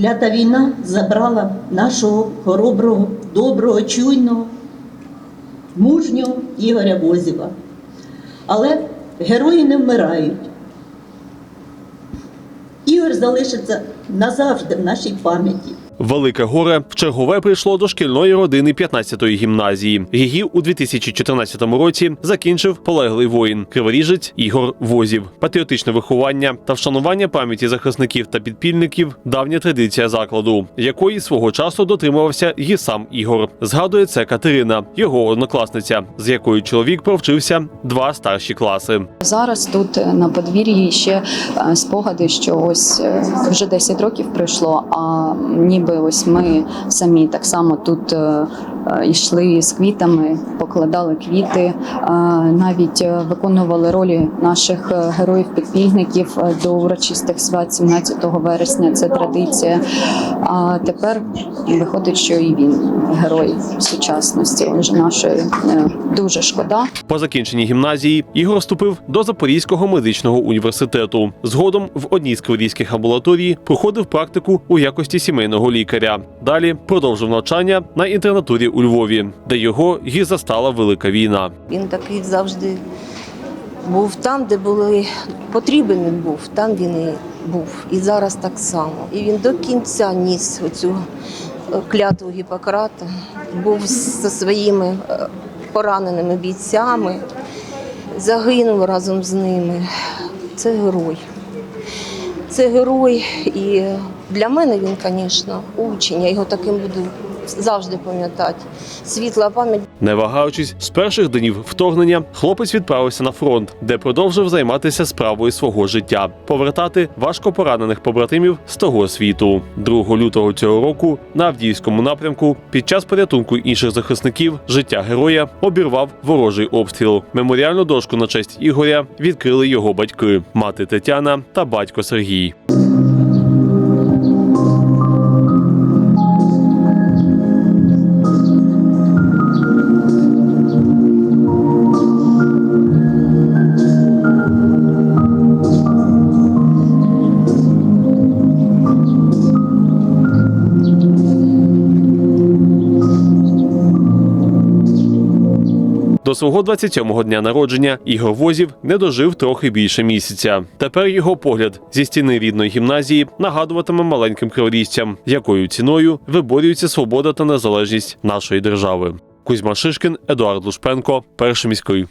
Клята війна забрала нашого хороброго, доброго, чуйного, мужнього Ігоря Возіва. Але герої не вмирають. Ігор залишиться назавжди в нашій пам'яті. Велике горе в чергове прийшло до шкільної родини 15-ї гімназії. Її у 2014 році закінчив полеглий воїн, криворіжець Ігор Возів. Патріотичне виховання та вшанування пам'яті захисників та підпільників давня традиція закладу, якої свого часу дотримувався і сам Ігор. Згадує це Катерина, його однокласниця, з якою чоловік провчився два старші класи. Зараз тут на подвір'ї ще е, спогади, що ось е, вже 10 років пройшло, а ніби ось ми самі так само тут е, йшли з квітами, покладали квіти, е, навіть е, виконували ролі наших е, героїв-підпільників е, до урочистих свят 17 вересня. Це традиція. А тепер виходить, що і він герой сучасності. Вже нашої Е, дуже шкода. По закінченні гімназії Ігор вступив до Запорізького медичного університету. Згодом в одній з кавалійських амбулаторій проходив практику у якості сімейного лікаря. Далі продовжив навчання на інтернатурі у Львові, де його і застала велика війна. Він такий завжди був там, де були потрібен він був, там він і був. І зараз так само. І він до кінця ніс оцю е, клятву Гіппократа, був зі своїми е, пораненими бійцями, загинув разом з ними. Це герой. Це герой, і для мене він, звісно, учень. Я його таким буду завжди пам'ятати. Світла пам'ять Не вагаючись, з перших днів вторгнення хлопець відправився на фронт, де продовжив займатися справою свого життя повертати важко поранених побратимів з того світу. 2 лютого цього року на Авдіївському напрямку під час порятунку інших захисників життя героя обірвав ворожий обстріл. Меморіальну дошку на честь Ігоря відкрили його батьки, мати Тетяна та батько Сергій. До свого 27-го дня народження Ігор Возів не дожив трохи більше місяця. Тепер його погляд зі стіни рідної гімназії нагадуватиме маленьким криворізцям, якою ціною виборюється свобода та незалежність нашої держави. Кузьма Шишкін, Едуард Лушпенко, перший міський.